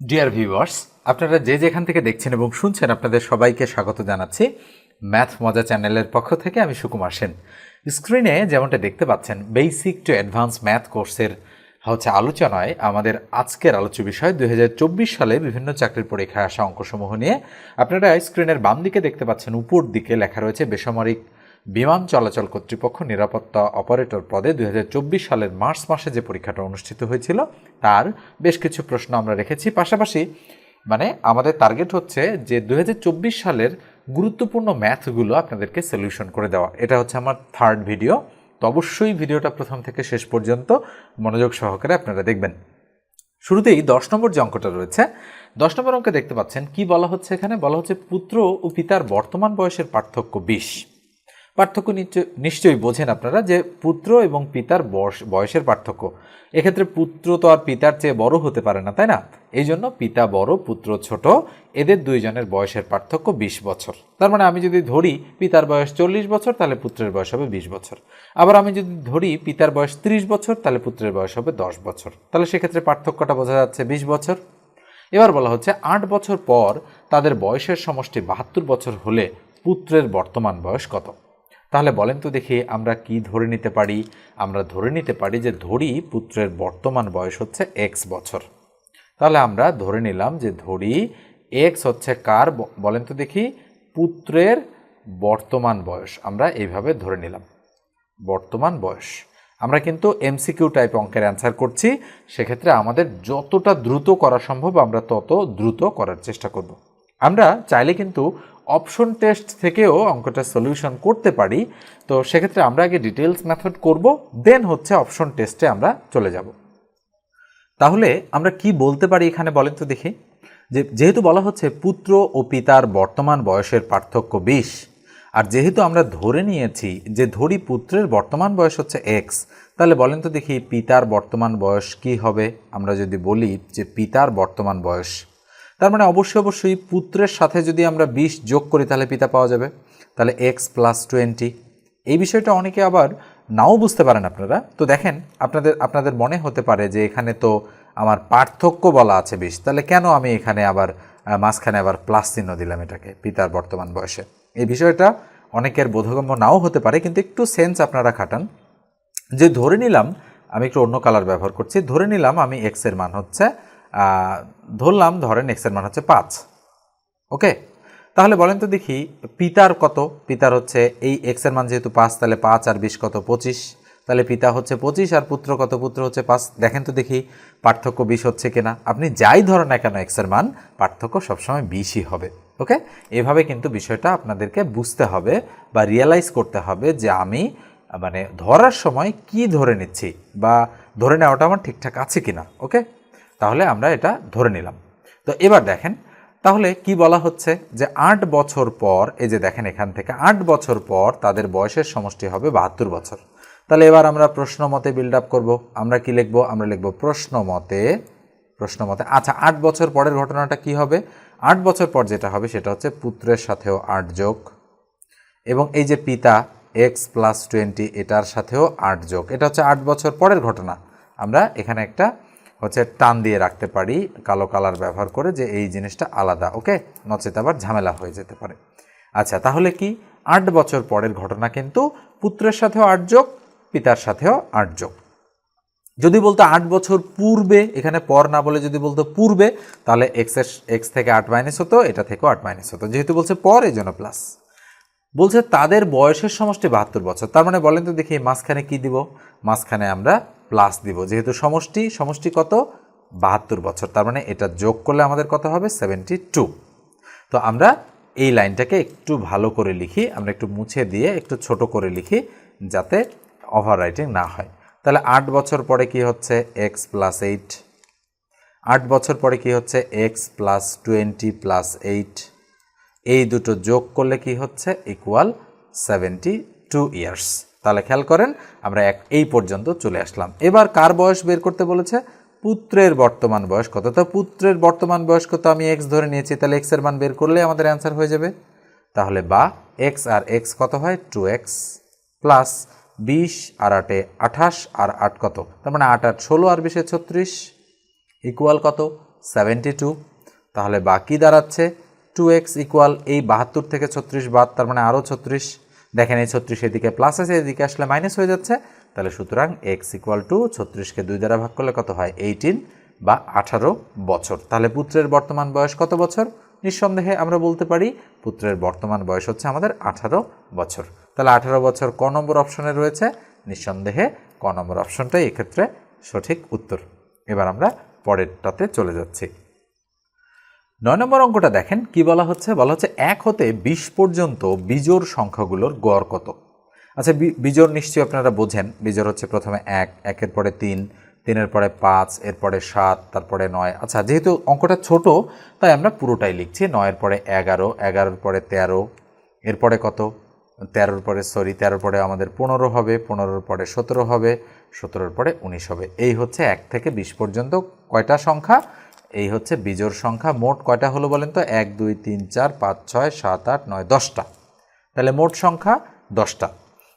Dear viewers আপনারা যে যেখান থেকে দেখছেন এবং শুনছেন, আপনাদের সবাইকে স্বাগত জানাচ্ছি ম্যাথ মজা চ্যানেলের পক্ষ থেকে আমি সুকুমার সেন। স্ক্রিনে যেমনটা দেখতে পাচ্ছেন বেসিক টু অ্যাডভান্স ম্যাথ কোর্সের হচ্ছে আলোচনায় আমাদের আজকের আলোচ্য বিষয়, দুই হাজার চব্বিশ সালে বিভিন্ন চাকরির পরীক্ষায় আসা অঙ্কসমূহ নিয়ে। আপনারা স্ক্রিনের বাম দিকে দেখতে পাচ্ছেন, উপর দিকে লেখা রয়েছে বেসামরিক বিমান চলাচল কর্তৃপক্ষ নিরাপত্তা অপারেটর পদে দুই হাজার চব্বিশ সালের মার্চ মাসে যে পরীক্ষাটা অনুষ্ঠিত হয়েছিল, তার বেশ কিছু প্রশ্ন আমরা রেখেছি। পাশাপাশি মানে আমাদের টার্গেট হচ্ছে যে দু হাজার চব্বিশ সালের গুরুত্বপূর্ণ ম্যাথগুলো আপনাদেরকে সলিউশন করে দেওয়া। এটা হচ্ছে আমার থার্ড ভিডিও তো অবশ্যই ভিডিওটা প্রথম থেকে শেষ পর্যন্ত মনোযোগ সহকারে আপনারা দেখবেন। শুরুতেই দশ নম্বর যে অঙ্কটা রয়েছে, দশ নম্বর অঙ্কে দেখতে পাচ্ছেন, কি বলা হচ্ছে এখানে? বলা হচ্ছে পুত্র ও পিতার বর্তমান বয়সের পার্থক্য বিশ। পার্থক্য নিশ্চয়- নিশ্চয়ই বোঝেন আপনারা যে পুত্র এবং পিতার বয়স বয়সের পার্থক্য। এক্ষেত্রে পুত্র তো আর পিতার চেয়ে বড় হতে পারে না, তাই না? এই জন্য পিতা বড়, পুত্র ছোট, এদের দুইজনের বয়সের পার্থক্য বিশ বছর। তার মানে আমি যদি ধরি পিতার বয়স চল্লিশ বছর, তাহলে পুত্রের বয়স হবে বিশ বছর। আবার আমি যদি ধরি পিতার বয়স ত্রিশ বছর, তাহলে পুত্রের বয়স হবে দশ বছর। তাহলে সেক্ষেত্রে পার্থক্যটা বোঝা যাচ্ছে বিশ বছর। এবার বলা হচ্ছে আট বছর পর তাদের বয়সের সমষ্টি বাহাত্তর বছর হলে পুত্রের বর্তমান বয়স কত? তাহলে বলেন তো দেখি আমরা কি ধরে নিতে পারি? আমরা ধরে নিতে পারি যে ধরি পুত্রের বর্তমান বয়স হচ্ছে এক্স বছর। তাহলে আমরা ধরে নিলাম যে ধরি এক্স হচ্ছে কার? বলেন তো দেখি, পুত্রের বর্তমান বয়স। আমরা এইভাবে ধরে নিলাম। বর্তমান বয়স। আমরা কিন্তু এমসিকিউ টাইপ অঙ্কের অ্যান্সার করছি। সেক্ষেত্রে আমাদের যতটা দ্রুত করা সম্ভব আমরা তত দ্রুত করার চেষ্টা করব। আমরা চাইলে কিন্তু অপশন টেস্ট থেকেও অঙ্কটা সলিউশন করতে পারি। তো সেক্ষেত্রে আমরা আগে ডিটেলস মেথড করব দেন হচ্ছে অপশন টেস্টে আমরা চলে যাব। তাহলে আমরা কি বলতে পারি এখানে বলেন তো দেখি। যে, যেহেতু বলা হচ্ছে পুত্র ও পিতার বর্তমান বয়সের পার্থক্য বিশ, আর যেহেতু আমরা ধরে নিয়েছি যে ধরি পুত্রের বর্তমান বয়স হচ্ছে এক্স তাহলে বলেন তো দেখি পিতার বর্তমান বয়স কি হবে? আমরা যদি বলি যে পিতার বর্তমান বয়স তার মানে অবশ্যই অবশ্যই পুত্রের সাথে যদি আমরা বিশ যোগ করি, তাহলে পিতা পাওয়া যাবে। তাহলে এক্স প্লাস টোয়েন্টি এই বিষয়টা অনেকে আবার নাও বুঝতে পারেন আপনারা। তো দেখেন, আপনাদের আপনাদের মনে হতে পারে যে এখানে তো আমার পার্থক্য বলা আছে বিশ। তাহলে কেন আমি এখানে আবার মাঝখানে আবার প্লাস চিহ্ন দিলাম এটাকে পিতার বর্তমান বয়সে? এই বিষয়টা অনেকের বোধগম্য নাও হতে পারে, কিন্তু একটু সেন্স আপনারা খাটান। যে ধরে নিলাম, আমি একটু অন্য কালার ব্যবহার করছি। ধরে নিলাম আমি এক্সের মান হচ্ছে ধরলাম, ধরেন এক্সের মান হচ্ছে পাঁচ। ওকে? তাহলে বলেন তো দেখি, পিতার কত? পিতার হচ্ছে এই এক্সের মান যেহেতু পাঁচ, তাহলে পাঁচ আর বিশ কত? পঁচিশ। তাহলে পিতা হচ্ছে পঁচিশ আর পুত্র কত? পুত্র হচ্ছে পাঁচ। দেখেন তো দেখি, পার্থক্য বিশ হচ্ছে কিনা। আপনি যাই ধরেন না কেন এক্সের মান, পার্থক্য সবসময় বিশই হবে। ওকে? এভাবে কিন্তু বিষয়টা আপনাদেরকে বুঝতে হবে বা রিয়েলাইজ করতে হবে যে আমি মানে ধরার সময় কি ধরে নিচ্ছি বা ধরে নেওয়াটা আমার ঠিকঠাক আছে কিনা। ওকে? তাহলে আমরা এটা ধরে নিলাম। তো এবার দেখেন, তাহলে কি বলা হচ্ছে যে আট বছর পর, এই যে দেখেন এখান থেকে, আট বছর পর তাদের বয়সের সমষ্টি হবে বাহাত্তর বছর। তাহলে এবার আমরা প্রশ্ন মতে বিল্ড আপ করব। আমরা কি লিখব? আমরা লিখব প্রশ্ন মতে প্রশ্ন মতে আচ্ছা আট বছর পরের ঘটনাটা কি হবে? আট বছর পর যেটা হবে সেটা হচ্ছে পুত্রের সাথেও আট যোগ এবং এই যে পিতা এক্স প্লাস টোয়েন্টি এটার সাথেও আট যোগ। এটা হচ্ছে আট বছর পরের ঘটনা। আমরা এখানে একটা হচ্ছে টান দিয়ে রাখতে পারি, কালো কালার ব্যবহার করে যে এই জিনিসটা আলাদা, ওকে? নচেত আবার ঝামেলা হয়ে যেতে পারে। আচ্ছা তাহলে কি? আট বছর পরের ঘটনা কিন্তু পুত্রের সাথেও আট যোগ, পিতার সাথেও আট যোগ। যদি বলতো আট বছর পূর্বে, এখানে পর না বলে যদি বলতো পূর্বে, তাহলে এক্স এক্স থেকে আট মাইনাস হতো, এটা থেকেও আট মাইনাস হতো। যেহেতু বলছে পর, এই জন্য প্লাস বলছে তাদের বয়সের সমষ্টি বাহাত্তর বছর। তার মানে বলেন তো দেখি মাঝখানে কি দিব? মাঝখানে আমরা প্লাস দিব। যেহেতু সমষ্টি সমষ্টি কত? বাহাত্তর বছর। তার মানে এটা যোগ করলে আমাদের কত হবে? Seventy two. তো আমরা এই লাইনটাকে একটু ভালো করে লিখি, আমরা একটু মুছে দিয়ে একটু ছোট করে লিখি যাতে ওভার রাইটিং না হয়। তাহলে আট বছর পরে কি হচ্ছে? এক্স প্লাস এইট আট বছর পরে কি হচ্ছে? X plus twenty plus eight এই দুটো যোগ করলে কি হচ্ছে? ইকুয়াল সেভেন্টি টু ইয়ার্স তাহলে খেয়াল করেন, আমরা এক, এই পর্যন্ত চলে আসলাম। এবার কার বয়স বের করতে বলেছে? পুত্রের বর্তমান বয়স কত? তো পুত্রের বর্তমান বয়স কত? আমি এক্স ধরে নিয়েছি, তাহলে এক্সের মান বের করলে আমাদের অ্যান্সার হয়ে যাবে। তাহলে বা এক্স আর এক্স কত হয়? টু এক্স প্লাস বিশ আর আটে আঠাশ আর আট কত? তার মানে আট আট, ষোলো আর বিশে ছত্রিশ ইকুয়াল কত? সেভেন্টি টু তাহলে বাকি দাঁড়াচ্ছে? টু এক্স ইকুয়াল এই বাহাত্তর থেকে ছত্রিশ বাদ, তার মানে আরও ছত্রিশ। দেখেন এই ছত্রিশ এদিকে প্লাস আছে, এদিকে আসলে মাইনাস হয়ে যাচ্ছে। তাহলে সুতরাং এক্স ইকুয়াল টু ছত্রিশকে দুই দ্বারা ভাগ করলে কত হয়? এইটিন বা আঠারো বছর। তাহলে পুত্রের বর্তমান বয়স কত বছর? নিঃসন্দেহে আমরা বলতে পারি পুত্রের বর্তমান বয়স হচ্ছে আমাদের আঠারো বছর। তাহলে আঠারো বছর ক নম্বর অপশনে রয়েছে? নিঃসন্দেহে ক নম্বর অপশনটাই এক্ষেত্রে সঠিক উত্তর। এবার আমরা পরেরটাতে চলে যাচ্ছি। নয় নম্বর অঙ্কটা দেখেন, কি বলা হচ্ছে? বলা হচ্ছে এক হতে বিশ পর্যন্ত বিজোর সংখ্যাগুলোর গড় কত? আচ্ছা বি- বিজোড় নিশ্চয়ই আপনারা বোঝেন। বিজোড় হচ্ছে প্রথমে এক, একের পরে তিন, তিনের পরে পাঁচ এরপরে সাত, তারপরে নয়। আচ্ছা যেহেতু অঙ্কটা ছোট, তাই আমরা পুরোটাই লিখছি। নয়ের পরে এগারো, এগারোর পরে তেরো এরপরে কত? তেরোর পরে, সরি, তেরোর পরে আমাদের পনেরো হবে, পনেরোর পরে সতেরো হবে, সতেরোর পরে উনিশ হবে। এই হচ্ছে এক থেকে বিশ পর্যন্ত কয়টা সংখ্যা? এই হচ্ছে বিজোড় সংখ্যা। মোট কয়টা হলো বলেন তো? এক, দুই, তিন, চার, পাঁচ, ছয়, সাত, আট, নয়, দশটা। তাহলে মোট সংখ্যা দশটা।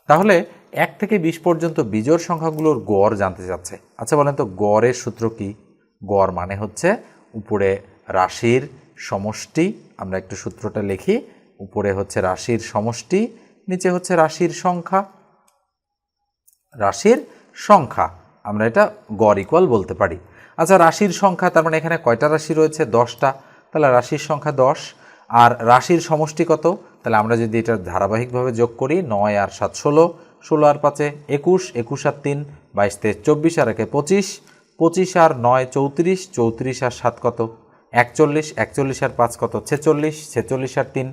তাহলে এক থেকে বিশ পর্যন্ত বিজোড় সংখ্যাগুলোর গড় জানতে চাচ্ছে। আচ্ছা বলেন তো, গড়ের সূত্র কি? গড় মানে হচ্ছে উপরে রাশির সমষ্টি। আমরা একটু সূত্রটা লিখি। উপরে হচ্ছে রাশির সমষ্টি, নিচে হচ্ছে রাশির সংখ্যা। রাশির সংখ্যা। আমরা এটা গড় ইকুয়াল বলতে পারি। আচ্ছা রাশির সংখ্যা, তার মানে এখানে কয়টা রাশি রয়েছে? দশটা। তাহলে রাশির সংখ্যা দশ। আর রাশির সমষ্টি কত? তাহলে আমরা যদি এটা ধারাবাহিকভাবে যোগ করি, নয় আর সাত ষোলো। ষোলো আর পাঁচে একুশ একুশ আর তিন, বাইশ তেইশ চব্বিশ আর একে পঁচিশ। পঁচিশ আর নয় চৌত্রিশ চৌত্রিশ আর সাত কত? একচল্লিশ একচল্লিশ আর পাঁচ কত? ছেচল্লিশ ছেচল্লিশ আর তিন।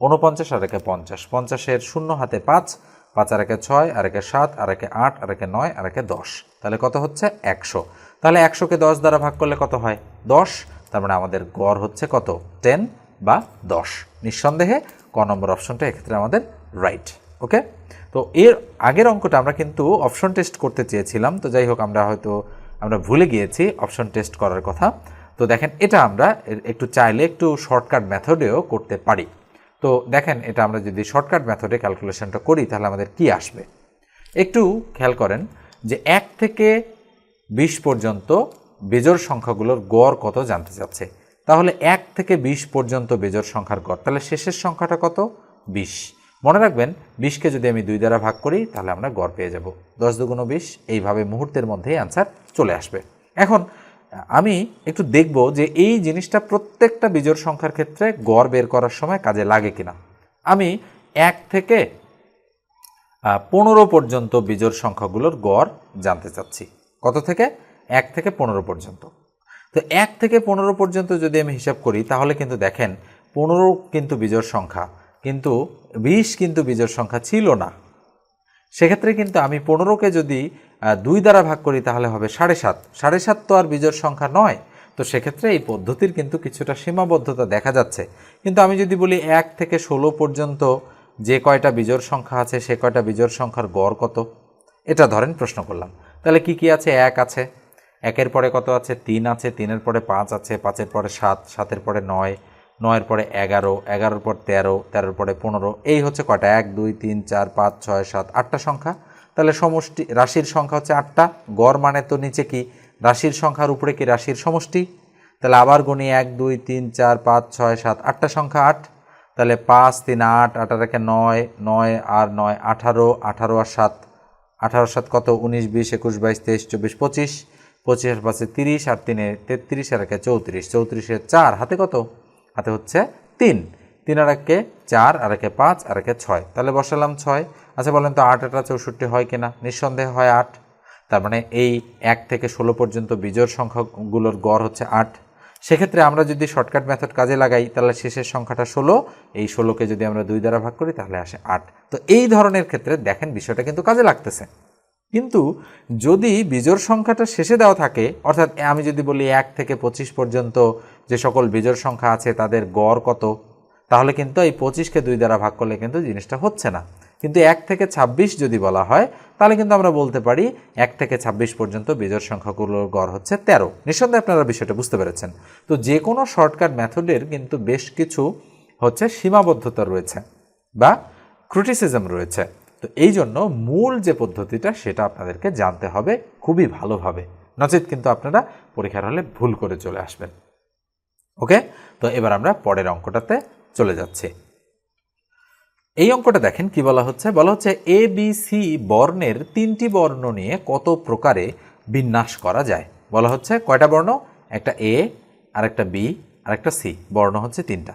ঊনপঞ্চাশ আর একে পঞ্চাশ। পঞ্চাশের শূন্য হাতে পাঁচ। পাঁচ আর একে ছয় আর একে সাত আর একে আট আর একে নয় আর একে দশ। তাহলে কত হচ্ছে? একশো। তাহলে একশোকে দশ দ্বারা ভাগ করলে কত হয়? দশ। তার মানে আমাদের গড় হচ্ছে কত? টেন বা দশ। নিঃসন্দেহে ক নম্বর অপশনটা এক্ষেত্রে আমাদের রাইট ওকে তো এর আগের অঙ্কটা আমরা কিন্তু অপশন টেস্ট করতে চেয়েছিলাম। তো যাই হোক, আমরা হয়তো, আমরা ভুলে গিয়েছি অপশন টেস্ট করার কথা। তো দেখেন, এটা আমরা একটু চাইলে একটু শর্টকাট মেথডেও করতে পারি। তো দেখেন, এটা আমরা যদি শর্টকাট মেথডে ক্যালকুলেশনটা করি, তাহলে আমাদের কি আসবে? একটু খেয়াল করেন যে এক থেকে বিশ পর্যন্ত বেজোড় সংখ্যাগুলোর গড় কত জানতে চাচ্ছে। তাহলে এক থেকে বিশ পর্যন্ত বেজোড় সংখ্যার গড়, তাহলে শেষের সংখ্যাটা কত? বিশ। মনে রাখবেন, বিশকে যদি আমি দুই দ্বারা ভাগ করি, তাহলে আমরা গড় পেয়ে যাব। দশ দুগুণ বিশ, এইভাবে মুহূর্তের মধ্যেই অ্যান্সার চলে আসবে। এখন আমি একটু দেখব যে এই জিনিসটা প্রত্যেকটা বিজোড় সংখ্যার ক্ষেত্রে গড় বের করার সময় কাজে লাগে কিনা। আমি এক থেকে পনেরো পর্যন্ত বিজোড় সংখ্যাগুলোর গড় জানতে চাচ্ছি। কত থেকে? এক থেকে পনেরো পর্যন্ত। তো এক থেকে পনেরো পর্যন্ত যদি আমি হিসাব করি, তাহলে কিন্তু দেখেন, পনেরো কিন্তু বিজোড় সংখ্যা, কিন্তু বিশ কিন্তু বিজোড় সংখ্যা ছিল না। সেক্ষেত্রে কিন্তু আমি পনেরোকে যদি দুই দ্বারা ভাগ করি তাহলে হবে সাড়ে সাত। সাড়ে সাত তো আর বিজোড় সংখ্যা নয়। তো সেক্ষেত্রে এই পদ্ধতির কিন্তু কিছুটা সীমাবদ্ধতা দেখা যাচ্ছে। কিন্তু আমি যদি বলি এক থেকে ষোলো পর্যন্ত যে কয়টা বিজোড় সংখ্যা আছে, সে কয়টা বিজোড় সংখ্যার গড় কত? এটা ধরেন প্রশ্ন করলাম। তাহলে কি কি আছে? এক আছে। একের পরে কত আছে? তিন আছে। তিনের পরে পাঁচ আছে। পাঁচের পরে সাত, সাতের পরে নয়, নয়ের পরে এগারো, এগারোর পর তেরো, তেরোর পরে পনেরো। এই হচ্ছে কয়টা? এক, দুই, তিন, চার, পাঁচ, ছয়, সাত, আটটা সংখ্যা। তাহলে সমষ্টি, রাশির সংখ্যা হচ্ছে আটটা। গড় মানে তো নিচে কি? রাশির সংখ্যার উপরে কি রাশির সমষ্টি? তাহলে আবার গুনি এক, দুই, তিন, চার, পাঁচ, ছয়, সাত, আটটা সংখ্যা আট। তাহলে পাঁচ, তিন, আট আর নয় নয় আর নয়, আঠারো আঠারো আর সাত। আঠারো সাত কত? উনিশ, বিশ, একুশ, বাইশ, তেইশ, চব্বিশ, পঁচিশ। পঁচিশ আর পাঁচে তিরিশ, আর তিনে তেত্রিশ আর একে চৌত্রিশ। চৌত্রিশে চার, হাতে কত? হাতে হচ্ছে তিন। তিন আর একে চার, আর একে পাঁচ, আর একে ছয়। তাহলে বসালাম ছয়। আচ্ছা বলেন তো আট আটা চৌষট্টি হয় কিনা? নিঃসন্দেহে হয় আট। তার মানে এই এক থেকে ষোলো পর্যন্ত বিজোড় সংখ্যাগুলোর গড় হচ্ছে আট। সেক্ষেত্রে আমরা যদি শর্টকাট মেথড কাজে লাগাই, তাহলে শেষের সংখ্যাটা ষোলো। এই ষোলোকে যদি আমরা দুই দ্বারা ভাগ করি, তাহলে আসে আট। তো এই ধরনের ক্ষেত্রে দেখেন বিষয়টা কিন্তু কাজে লাগতেছে। কিন্তু যদি বিজোড় সংখ্যাটা শেষে দেওয়া থাকে, অর্থাৎ আমি যদি বলি এক থেকে পঁচিশ পর্যন্ত যে সকল বিজোড় সংখ্যা আছে, তাদের গড় কত? তাহলে কিন্তু এই পঁচিশকে দুই দ্বারা ভাগ করলে কিন্তু জিনিসটা হচ্ছে না। কিন্তু এক থেকে ছাব্বিশ যদি বলা হয়, তাহলে কিন্তু আমরা বলতে পারি এক থেকে ছাব্বিশ পর্যন্ত বিজোড় সংখ্যাগুলোর গড় হচ্ছে তেরো। নিঃসন্দেহে আপনারা বিষয়টা বুঝতে পেরেছেন। তো যে কোনো শর্টকাট মেথডের কিন্তু বেশ কিছু হচ্ছে সীমাবদ্ধতা রয়েছে বা ক্রিটিসিজম রয়েছে। তো এই জন্য মূল যে পদ্ধতিটা, সেটা আপনাদেরকে জানতে হবে খুবই ভালোভাবে। নচেত কিন্তু আপনারা পরীক্ষার হলে ভুল করে চলে আসবেন। ওকে? তো এবার আমরা পরের অঙ্কটাতে চলে যাচ্ছি। এই অঙ্কটা দেখেন কি বলা হচ্ছে? বলা হচ্ছে এ বি সি বর্ণের তিনটি বর্ণ নিয়ে কত প্রকারে বিন্যাস করা যায়? বলা হচ্ছে কয়টা বর্ণ? একটা এ আর একটা বি আর একটা সি বর্ণ হচ্ছে তিনটা।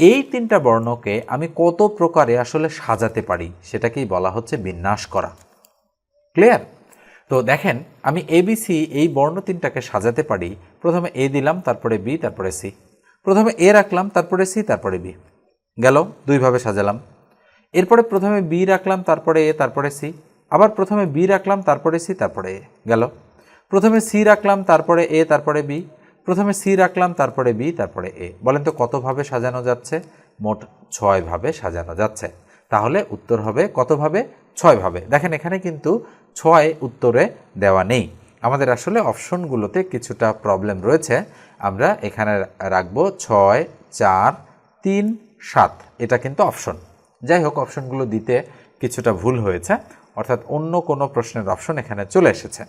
এই তিনটা বর্ণকে আমি কত প্রকারে আসলে সাজাতে পারি? সেটাকেই বলা হচ্ছে বিন্যাস করা। ক্লিয়ার? তো দেখেন, আমি এবিসি এই বর্ণ তিনটাকে সাজাতে পারি। প্রথমে এ দিলাম, তারপরে বি তারপরে সি প্রথমে এ রাখলাম, তারপরে সি তারপরে বি গেল, দুইভাবে সাজালাম। এরপরে প্রথমে বি রাখলাম, তারপরে এ, তারপরে সি। আবার প্রথমে বি রাখলাম, তারপরে সি, তারপরে এ। গেল। প্রথমে সি রাখলাম, তারপরে এ, তারপরে বি। প্রথমে সি রাখলাম, তারপরে বি, তারপরে এ। বলেন তো কতভাবে সাজানো যাচ্ছে? মোট ছয়ভাবে সাজানো যাচ্ছে। তাহলে উত্তর হবে কতভাবে? ছয়ভাবে। দেখেন, এখানে কিন্তু ছয় উত্তরে দেওয়া নেই। আমাদের আসলে অপশনগুলোতে কিছুটা প্রবলেম রয়েছে। আমরা এখানে রাখব ছয়, চার, তিন সাত। এটা কিন্তু অপশন যাই হোক অপশনগুলো দিতে কিছুটা ভুল হয়েছে। অর্থাৎ অন্য কোনো প্রশ্নের অপশন এখানে চলে এসেছে।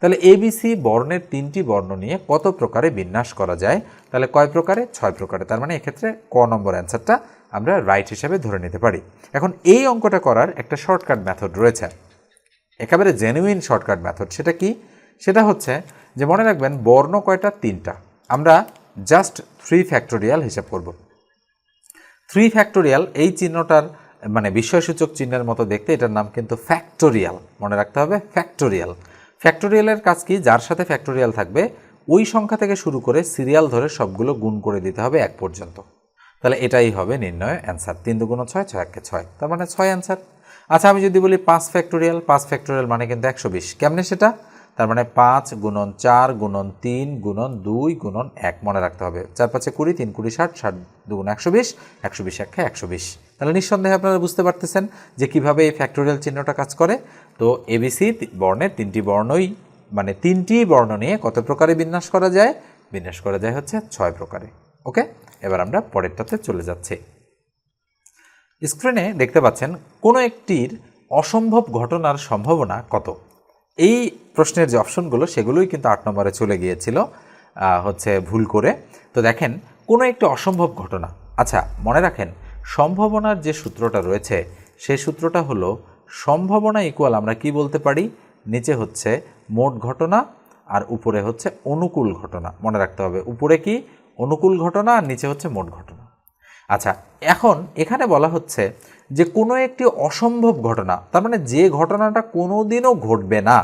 তাহলে এবিসি বর্ণের তিনটি বর্ণ নিয়ে কত প্রকারে বিন্যাস করা যায়? তাহলে কয় প্রকারে? ছয় প্রকারে। তার মানে এক্ষেত্রে ক নম্বর অ্যান্সারটা আমরা রাইট হিসেবে ধরে নিতে পারি। এখন এই অঙ্কটা করার একটা শর্টকাট মেথড রয়েছে। একেবারে জেনুইন শর্টকাট মেথড সেটা কি? সেটা হচ্ছে যে মনে রাখবেন বর্ণ কয়টা? তিনটা। আমরা জাস্ট থ্রি ফ্যাক্টোরিয়াল হিসাব করব। থ্রি ফ্যাক্টোরিয়াল এই চিহ্নটার মানে বিস্ময়সূচক চিহ্নের মতো দেখতে এটার নাম কিন্তু ফ্যাক্টোরিয়াল। মনে রাখতে হবে, ফ্যাক্টোরিয়াল। ফ্যাক্টোরিয়ালের কাজ কি? যার সাথে ফ্যাক্টোরিয়াল থাকবে, ওই সংখ্যা থেকে শুরু করে সিরিয়াল ধরে সবগুলো গুণ করে দিতে হবে এক পর্যন্ত। তাহলে এটাই হবে নির্ণয় অ্যান্সার। তিন দুগুণ ছয় ছয় একে ছয়। তার মানে ছয় অ্যান্সার। আচ্ছা আমি যদি বলি পাঁচ ফ্যাক্টোরিয়াল পাঁচ ফ্যাক্টোরিয়াল মানে কিন্তু একশো বিশ। কেমনে সেটা? তার মানে পাঁচ গুণন চার গুণন তিন গুণন দুই গুণন এক মনে রাখতে হবে। চার পাঁচে কুড়ি, তিন কুড়ি ষাট ষাট দুগুণ একশো বিশ একশো বিশ একে একশো বিশ। তাহলে নিঃসন্দেহে আপনারা বুঝতে পারতেছেন যে কীভাবে এই ফ্যাক্টোরিয়াল চিহ্নটা কাজ করে। তো এবিসি বর্ণের তিনটি বর্ণই মানে তিনটি বর্ণ নিয়ে কত প্রকারে বিন্যাস করা যায়? বিন্যাস করা যায় হচ্ছে ছয় প্রকারে। ওকে? এবার আমরা পরেরটাতে চলে যাচ্ছি। স্ক্রিনে দেখতে পাচ্ছেন কোনো একটির অসম্ভব ঘটনার সম্ভাবনা কত? এই প্রশ্নের যে অপশনগুলো, সেগুলোই কিন্তু আট নম্বরে চলে গিয়েছিল হচ্ছে ভুল করে। তো দেখেন, কোনো একটি অসম্ভব ঘটনা। আচ্ছা মনে রাখেন, সম্ভাবনার যে সূত্রটা রয়েছে, সেই সূত্রটা হলো, সম্ভাবনা ইকুয়াল আমরা কি বলতে পারি? নিচে হচ্ছে মোট ঘটনা আর উপরে হচ্ছে অনুকূল ঘটনা। মনে রাখতে হবে, উপরে কি? অনুকূল ঘটনা আর নিচে হচ্ছে মোট ঘটনা। আচ্ছা এখন এখানে বলা হচ্ছে যে কোনো একটি অসম্ভব ঘটনা, তার মানে যে ঘটনাটা কোনোদিনও ঘটবে না,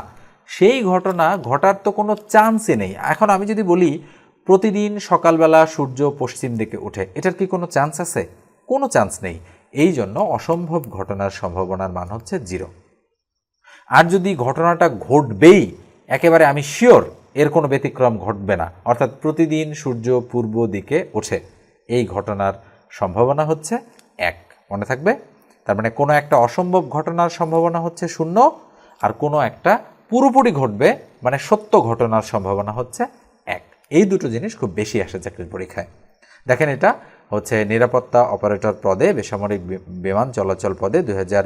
সেই ঘটনা ঘটার তো কোনো চান্সই নেই। এখন আমি যদি বলি, প্রতিদিন সকালবেলা সূর্য পশ্চিম দিকে ওঠে, এটার কি কোনো চান্স আছে? কোনো চান্স নেই। এই জন্য অসম্ভব ঘটনার সম্ভাবনার মান হচ্ছে জিরো। আর যদি ঘটনাটা ঘটবেই, একেবারে আমি শিওর এর কোনো ব্যতিক্রম ঘটবে না, অর্থাৎ প্রতিদিন সূর্য পূর্ব দিকে ওঠে, এই ঘটনার সম্ভাবনা হচ্ছে এক। মনে থাকবে? তার মানে কোনো একটা অসম্ভব ঘটনার সম্ভাবনা হচ্ছে শূন্য আর কোনো একটা পুরোপুরি ঘটবে মানে সত্য ঘটনার সম্ভাবনা হচ্ছে এক। এই দুটো জিনিস খুব বেশি আসে চাকরির পরীক্ষায়। দেখেন এটা হচ্ছে নিরাপত্তা অপারেটর পদে বেসামরিক বিমান চলাচল পদে দু হাজার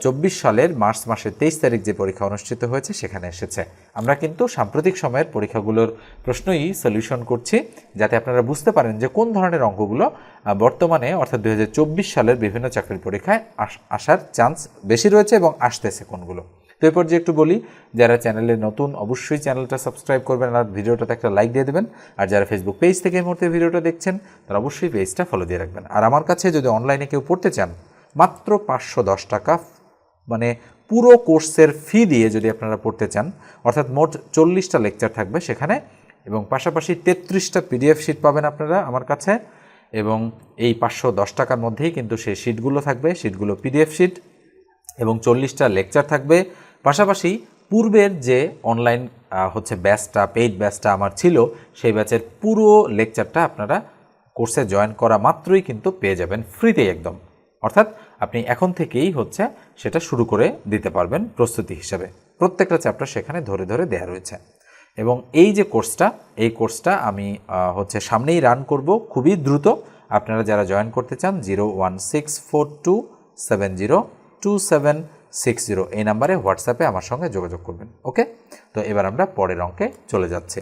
চব্বিশ সালের মার্চ মাসের তেইশ তারিখ যে পরীক্ষা অনুষ্ঠিত হয়েছে, সেখানে এসেছে। আমরা কিন্তু সাম্প্রতিক সময়ের পরীক্ষাগুলোর প্রশ্নই সলিউশন করছি, যাতে আপনারা বুঝতে পারেন যে কোন ধরনের অঙ্কগুলো বর্তমানে, অর্থাৎ দু হাজার চব্বিশ সালের বিভিন্ন চাকরির পরীক্ষায় আস- আসার চান্স বেশি রয়েছে এবং আসতেছে কোনগুলো। তো এরপর যে একটু বলি, যারা চ্যানেলে নতুন, অবশ্যই চ্যানেলটা সাবস্ক্রাইব করবেন আর ভিডিওটাতে একটা লাইক দিয়ে দেবেন। আর যারা ফেসবুক পেজ থেকে এই মুহূর্তে ভিডিওটা দেখছেন, তারা অবশ্যই পেজটা ফলো দিয়ে রাখবেন। আর আমার কাছে যদি অনলাইনে কেউ পড়তে চান, মাত্র পাঁচশো দশ টাকা মানে পুরো কোর্সের ফি দিয়ে যদি আপনারা পড়তে চান, অর্থাৎ মোট চল্লিশটা লেকচার থাকবে সেখানে এবং পাশাপাশি তেত্রিশটা পিডিএফ শিট পাবেন আপনারা আমার কাছে এবং এই পাঁচশো দশ টাকার মধ্যেই কিন্তু সেই শিটগুলো থাকবে, শিটগুলো পিডিএফ শিট এবং চল্লিশটা লেকচার থাকবে। পাশাপাশি পূর্বের যে অনলাইন হচ্ছে ব্যাচটা, পেইড ব্যাচটা আমার ছিল, সেই ব্যাচের পুরো লেকচারটা আপনারা কোর্সে জয়েন করা মাত্রই কিন্তু পেয়ে যাবেন, ফ্রিতেই একদম। অর্থাৎ আপনি এখন থেকেই হচ্ছে সেটা শুরু করে দিতে পারবেন প্রস্তুতি হিসাবে। প্রত্যেকটা চ্যাপ্টার সেখানে ধরে ধরে দেয়া রয়েছে। এবং এই যে কোর্সটা এই কোর্সটা আমি হচ্ছে সামনেই রান করব খুবই দ্রুত। আপনারা যারা জয়েন করতে চান zero one six four two seven zero two seven six zero এই নাম্বারে হোয়াটসঅ্যাপে আমার সঙ্গে যোগাযোগ করবেন, ওকে? তো এবার আমরা পরের অঙ্কে চলে যাচ্ছি।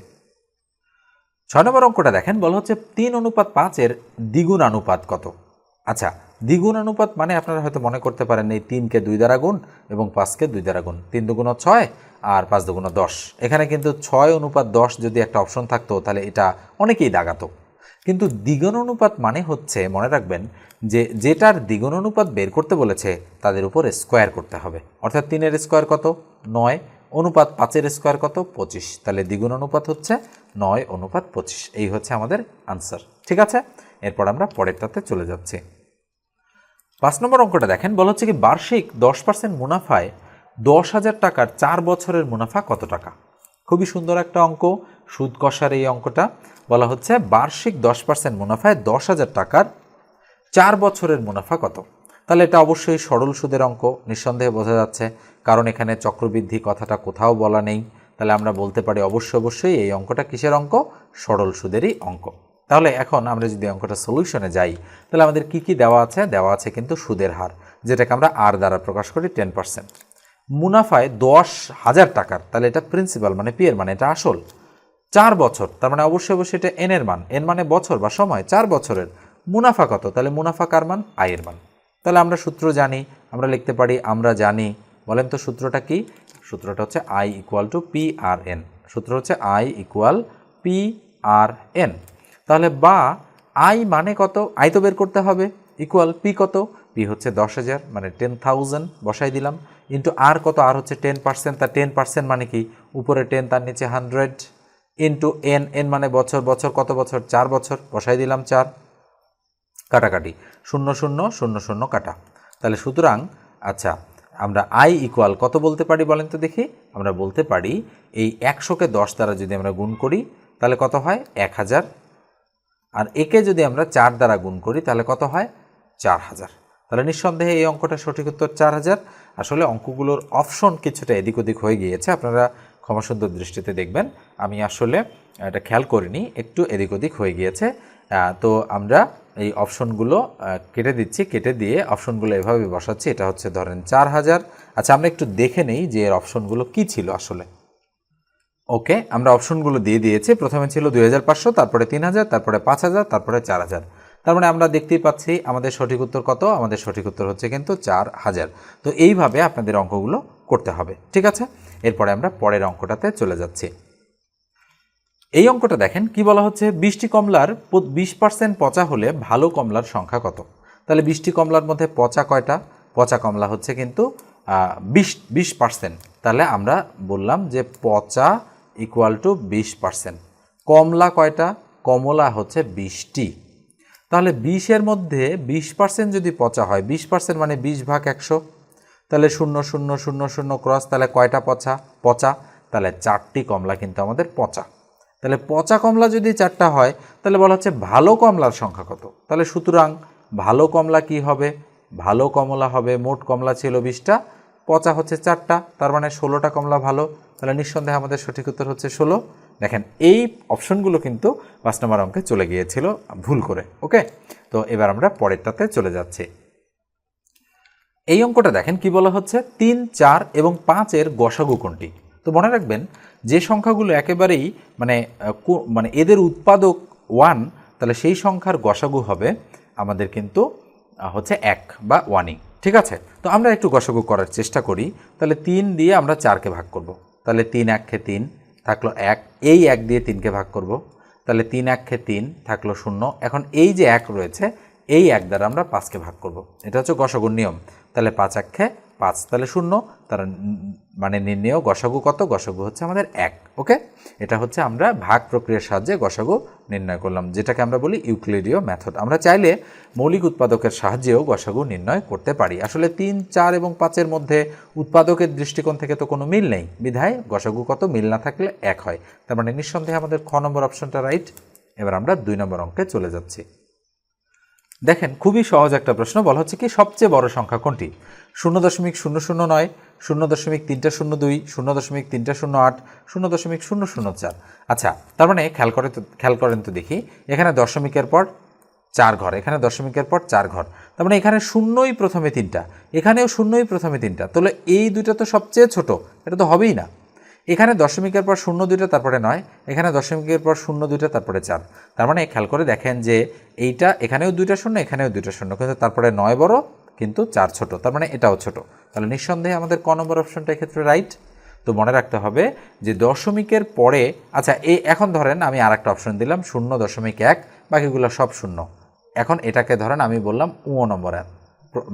ছয় নম্বর অঙ্কটা দেখেন, বলা হচ্ছে তিন অনুপাত পাঁচের দ্বিগুণ অনুপাত কত? আচ্ছা দ্বিগুণ অনুপাত মানে আপনারা হয়তো মনে করতে পারেন এই তিনকে দুই দ্বারা গুণ এবং পাঁচকে দুই দ্বারা গুণ। তিন দুগুণ ছয় আর পাঁচ দুগুণ দশ। এখানে কিন্তু ছয় অনুপাত দশ যদি একটা অপশন থাকতো, তাহলে এটা অনেকেই দাগাতো। কিন্তু দ্বিগুণ অনুপাত মানে হচ্ছে, মনে রাখবেন, যে যেটার দ্বিগুণ অনুপাত বের করতে বলেছে, তাদের উপর স্কোয়ার করতে হবে। অর্থাৎ তিনের স্কোয়ার কত? নয়। অনুপাত পাঁচের স্কোয়ার কত? পঁচিশ। তাহলে দ্বিগুণ অনুপাত হচ্ছে নয়, অনুপাত পঁচিশ। এই হচ্ছে আমাদের আনসার ঠিক আছে? এরপর আমরা পরেরটাতে চলে যাচ্ছি। পাঁচ নম্বর অঙ্কটা দেখেন, বলা হচ্ছে কি বার্ষিক দশ পার্সেন্ট মুনাফায় দশ হাজার টাকার চার বছরের মুনাফা কত টাকা? খুবই সুন্দর একটা অঙ্ক, সুদ কষার এই অঙ্কটা। বলা হচ্ছে বার্ষিক দশ পার্সেন্ট মুনাফায় দশ হাজার টাকার চার বছরের মুনাফা কত? তাহলে এটা অবশ্যই সরল সুদের অঙ্ক, নিঃসন্দেহে বোঝা যাচ্ছে। কারণ এখানে চক্রবৃদ্ধি কথাটা কোথাও বলা নেই। তাহলে আমরা বলতে পারি অবশ্যই অবশ্যই এই অঙ্কটা কিসের অঙ্ক? সরল সুদেরই অঙ্ক। তাহলে এখন আমরা যদি অঙ্কটা সলিউশনে যাই, তাহলে আমাদের কি কি দেওয়া আছে? দেওয়া আছে কিন্তু সুদের হার, যেটাকে আমরা আর দ্বারা প্রকাশ করি টেন পার্সেন্ট মুনাফায় দশ হাজার টাকার, তাহলে এটা প্রিন্সিপাল মানে পি এর মানে এটা আসল। চার বছর, তার মানে অবশ্যই অবশ্যই এটা এনের মান। এন মানে বছর বা সময়, চার বছরের। মুনাফা কত? তাহলে মুনাফা কার মান? আয়ের মান। তাহলে আমরা সূত্র জানি, আমরা লিখতে পারি, আমরা জানি, বলেন তো সূত্রটা কি? সূত্রটা হচ্ছে I equal to P R N সূত্র হচ্ছে I equal P R N তাহলে বা আই মানে কত? আই তো বের করতে হবে। ইকুয়াল পি কত? পি হচ্ছে দশ হাজার মানে টেন থাউজেন্ড বসাই দিলাম। ইন্টু আর কত? আর হচ্ছে টেন পার্সেন্ট তার টেন পার্সেন্ট মানে কি? উপরে টেন তার নিচে হান্ড্রেড ইন্টু এন এন মানে বছর বছর কত বছর? চার বছর। বসাই দিলাম চার। কাটাকাটি। শূন্য শূন্য শূন্য শূন্য কাটা। তাহলে সুতরাং আচ্ছা আমরা আই ইকুয়াল কত বলতে পারি বলেন তো দেখি? আমরা বলতে পারি এই একশোকে দশ দ্বারা যদি আমরা গুণ করি, তাহলে কত হয়? এক হাজার। আর একে যদি আমরা চার দ্বারা গুণ করি, তাহলে কত হয়? চার হাজার। তাহলে নিঃসন্দেহে এই অঙ্কটা সঠিক উত্তর চার হাজার। আসলে অঙ্কগুলোর অপশন কিছুটা এদিক ওদিক হয়ে গিয়েছে, আপনারা ক্ষমাসুন্দর দৃষ্টিতে দেখবেন। আমি আসলে এটা খেয়াল করিনি, একটু এদিক ওদিক হয়ে গিয়েছে। তো আমরা এই অপশনগুলো কেটে দিচ্ছি, কেটে দিয়ে অপশনগুলো এভাবে বসাচ্ছি। এটা হচ্ছে ধরেন চার হাজার। আচ্ছা আমরা একটু দেখে নেই যে এর অপশনগুলো কী ছিল আসলে। ওকে আমরা অপশনগুলো দিয়ে দিয়েছি। প্রথমে ছিল দুই হাজার পাঁচশো, তারপরে তিন হাজার, তারপরে পাঁচ হাজার, তারপরে চার হাজার। তার মানে আমরা দেখতেই পাচ্ছি আমাদের সঠিক উত্তর কত? আমাদের সঠিক উত্তর হচ্ছে কিন্তু চার হাজার। তো এইভাবে আপনাদের অঙ্কগুলো করতে হবে, ঠিক আছে? এরপরে আমরা পরের অঙ্কটাতে চলে যাচ্ছি। এই অঙ্কটা দেখেন, কি বলা হচ্ছে? বৃষ্টি কমলার বিশ পার্সেন্ট পচা হলে ভালো কমলার সংখ্যা কত? তাহলে বৃষ্টি কমলার মধ্যে পচা কয়টা? পচা কমলা হচ্ছে কিন্তু বিশ বিশ পার্সেন্ট। তাহলে আমরা বললাম যে পচা ইকুয়াল টু বিশ পার্সেন্ট কমলা কয়টা? কমলা হচ্ছে বিশটি। তাহলে বিশের মধ্যে বিশ পার্সেন্ট যদি পচা হয়, বিশ পার্সেন্ট মানে বিশ ভাগ একশো। তাহলে শূন্য শূন্য শূন্য শূন্য ক্রস তাহলে কয়টা পচা? পচা। তাহলে চারটি কমলা কিন্তু আমাদের পচা। তাহলে পচা কমলা যদি চারটা হয়, তাহলে বলা হচ্ছে ভালো কমলার সংখ্যা কত? তাহলে সুতরাং ভালো কমলা কি হবে? ভালো কমলা হবে, মোট কমলা ছিল বিশটা। পচা হচ্ছে চারটা, তার মানে ষোলোটা কমলা ভালো। তাহলে নিঃসন্দেহে আমাদের সঠিক উত্তর হচ্ছে ষোলো। দেখেন, এই অপশনগুলো কিন্তু পাঁচ নম্বর অঙ্কে চলে গিয়েছিল, ভুল করে, ওকে? তো এবার আমরা পরেরটাতে চলে যাচ্ছি। এই অঙ্কটা দেখেন কি বলা হচ্ছে? তিন, চার এবং পাঁচের গসাগু কোনটি? তো মনে রাখবেন, যে সংখ্যাগুলো একেবারেই মানে মানে এদের উৎপাদক ওয়ান, তাহলে সেই সংখ্যার গসাগু হবে আমাদের কিন্তু হচ্ছে এক বা ওয়ানিং ঠিক আছে তো আমরা একটু গসাগু করার চেষ্টা করি তাহলে তিন দিয়ে আমরা চারকে ভাগ করব। তাহলে তিন এককে তিন থাকল এক এই এক দিয়ে তিনকে ভাগ করব। তাহলে তিন এককে তিন থাকল শূন্য এখন এই যে এক রয়েছে, এই এক দ্বারা আমরা পাঁচকে ভাগ করব। এটা হচ্ছে গসগুর নিয়ম তাহলে পাঁচ আক্ষে পাঁচ তাহলে শূন্য, তারা মানে নির্ণেয় গসাগু কত? গসাগু হচ্ছে আমাদের এক, ওকে? এটা হচ্ছে আমরা ভাগ প্রক্রিয়ার সাহায্যে গসাগু নির্ণয় করলাম, যেটাকে আমরা বলি ইউক্লিডীয় মেথড আমরা চাইলে মৌলিক উৎপাদকের সাহায্যেও গসাগু নির্ণয় করতে পারি। আসলে তিন, চার এবং পাঁচের মধ্যে উৎপাদকের দৃষ্টিকোণ থেকে তো কোনো মিল নেই। বিধায় গসাগু কত? মিল না থাকলে এক হয়। তার মানে নিঃসন্দেহে আমাদের খ নম্বর অপশনটা রাইট এবার আমরা দুই নম্বর অঙ্কে চলে যাচ্ছি। দেখেন, খুবই সহজ একটা প্রশ্ন, বলা হচ্ছে কি সবচেয়ে বড় সংখ্যা কোনটি? শূন্য দশমিক শূন্য শূন্য নয়, শূন্য দশমিক তিনটা শূন্য দুই, শূন্য দশমিক তিনটা শূন্য আট, শূন্য দশমিক শূন্য শূন্য চার। আচ্ছা তার মানে খেয়াল করে তো খেয়াল করেন তো দেখি, এখানে দশমিকের পর চার ঘর, এখানে দশমিকের পর চার ঘর। তার মানে এখানে শূন্যই প্রথমে তিনটা, এখানেও শূন্যই প্রথমে তিনটা। তাহলে এই দুইটা তো সবচেয়ে ছোট, এটা তো হবেই না। এখানে দশমিকের পর শূন্য দুইটা, তারপরে নয়, এখানে দশমিকের পর শূন্য দুইটা, তারপরে চার। তার মানে খেয়াল করে দেখেন যে এইটা এখানেও দুইটা শূন্য, এখানেও দুইটা শূন্য, কিন্তু তারপরে নয় বড় কিন্তু চার ছোট, তার মানে এটাও ছোট। তাহলে নিঃসন্দেহে আমাদের ক নম্বর অপশনটা এক্ষেত্রে রাইট তো মনে রাখতে হবে যে দশমিকের পরে আচ্ছা এই এখন ধরেন আমি আর একটা অপশন দিলাম, শূন্য দশমিক এক, বাকিগুলো সব শূন্য। এখন এটাকে ধরেন আমি বললাম উ নম্বর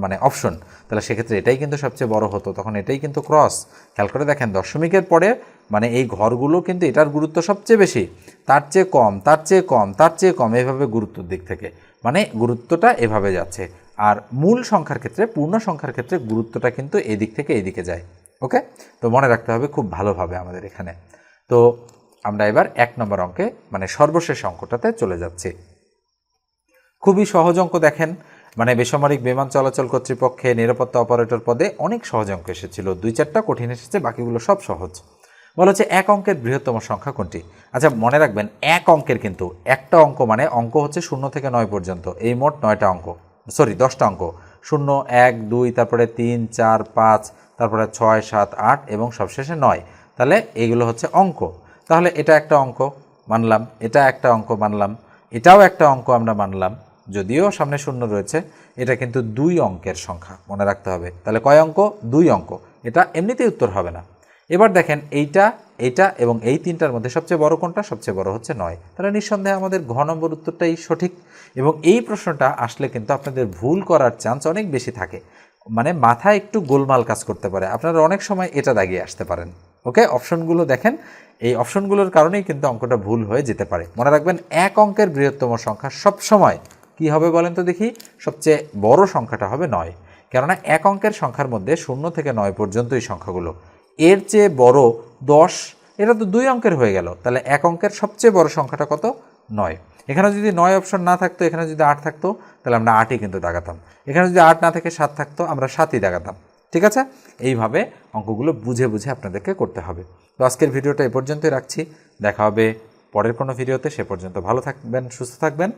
মানে অপশন তাহলে সেক্ষেত্রে এটাই কিন্তু সবচেয়ে বড় হতো, তখন এটাই কিন্তু ক্রস খেয়াল করে দেখেন, দশমিকের পরে মানে এই ঘরগুলো কিন্তু এটার গুরুত্ব সবচেয়ে বেশি। তার চেয়ে কম, তার চেয়ে কম, তার চেয়ে কম, এভাবে গুরুত্বর দিক থেকে। মানে গুরুত্বটা এভাবে যাচ্ছে। আর মূল সংখ্যার ক্ষেত্রে, পূর্ণ সংখ্যার ক্ষেত্রে গুরুত্বটা কিন্তু এদিক থেকে এদিকে যায় ওকে তো মনে রাখতে হবে খুব ভালোভাবে আমাদের এখানে। তো আমরা এবার এক নম্বর অঙ্কে মানে সর্বশেষ অঙ্কটাতে চলে যাচ্ছি। খুবই সহজ অঙ্ক দেখেন মানে বেসামরিক বিমান চলাচল কর্তৃপক্ষে নিরাপত্তা অপারেটর পদে অনেক সহজ অঙ্ক এসেছিল। দুই চারটা কঠিন এসেছে, বাকিগুলো সব সহজ। বলা হচ্ছে এক অঙ্কের বৃহত্তম সংখ্যা কোনটি? আচ্ছা মনে রাখবেন, এক অঙ্কের কিন্তু একটা অঙ্ক মানে অঙ্ক হচ্ছে শূন্য থেকে নয় পর্যন্ত, এই মোট নয়টা অঙ্ক। সরি, দশটা অঙ্ক। শূন্য, এক, দুই, তারপরে তিন, চার, পাঁচ, তারপরে ছয়, সাত, আট এবং সবশেষে নয়। তাহলে এইগুলো হচ্ছে অঙ্ক। তাহলে এটা একটা অঙ্ক মানলাম, এটা একটা অঙ্ক মানলাম, এটাও একটা অঙ্ক আমরা মানলাম, যদিও সামনে শূন্য রয়েছে, এটা কিন্তু দুই অঙ্কের সংখ্যা মনে রাখতে হবে। তাহলে কয় অঙ্ক? দুই অঙ্ক। এটা এমনিতেই উত্তর হবে না। এবার দেখেন এইটা এইটা এবং এই তিনটার মধ্যে সবচেয়ে বড় কোনটা? সবচেয়ে বড় হচ্ছে নয়। তাহলে নিঃসন্দেহে আমাদের ঘ নম্বর উত্তরটাই সঠিক এবং এই প্রশ্নটা আসলে কিন্তু আপনাদের ভুল করার চান্স অনেক বেশি থাকে। মানে মাথায় একটু গোলমাল কাজ করতে পারে। আপনারা অনেক সময় এটা দাগিয়ে আসতে পারেন। ওকে? অপশনগুলো দেখেন। এই অপশনগুলোর কারণেই কিন্তু অঙ্কটা ভুল হয়ে যেতে পারে। মনে রাখবেন, এক অঙ্কের বৃহত্তম সংখ্যা সব সময় কি হবে বলেন তো দেখি? সবচেয়ে বড় সংখ্যাটা হবে নয়। কেননা এক অঙ্কের সংখ্যার মধ্যে শূন্য থেকে নয় পর্যন্ত এই সংখ্যাগুলো। এর চেয়ে বড় দশ, এটা তো দুই অঙ্কের হয়ে গেল। তাহলে এক অঙ্কের সবচেয়ে বড় সংখ্যাটা কত? নয়। এখানে যদি নয় অপশন না থাকতো, এখানে যদি আট থাকতো, তাহলে আমরা আটই কিন্তু দাগাতাম। এখানে যদি আট না থেকে সাত থাকতো, আমরা সাতই দাগাতাম। ঠিক আছে? এইভাবে অঙ্কগুলো বুঝে বুঝে আপনাদেরকে করতে হবে। তো আজকের ভিডিওটা এ পর্যন্তই রাখছি। দেখা হবে পরের কোনো ভিডিওতে। সে পর্যন্ত ভালো থাকবেন, সুস্থ থাকবেন।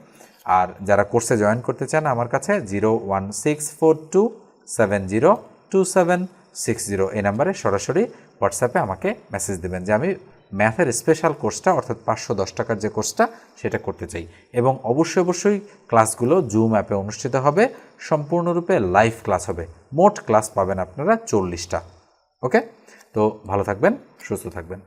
আর যারা কোর্সে জয়েন করতে চান আমার কাছে, zero one six four two seven zero two seven six zero এই নাম্বারে সরাসরি হোয়াটসঅ্যাপে আমাকে মেসেজ দেবেন যে আমি ম্যাথের স্পেশাল কোর্সটা অর্থাৎ পাঁচশো দশ টাকার যে কোর্সটা সেটা করতে চাই। এবং অবশ্যই অবশ্যই ক্লাসগুলো জুম অ্যাপে অনুষ্ঠিত হবে। সম্পূর্ণরূপে লাইভ ক্লাস হবে। মোট ক্লাস পাবেন আপনারা চল্লিশটা। ওকে তো ভালো থাকবেন, সুস্থ থাকবেন।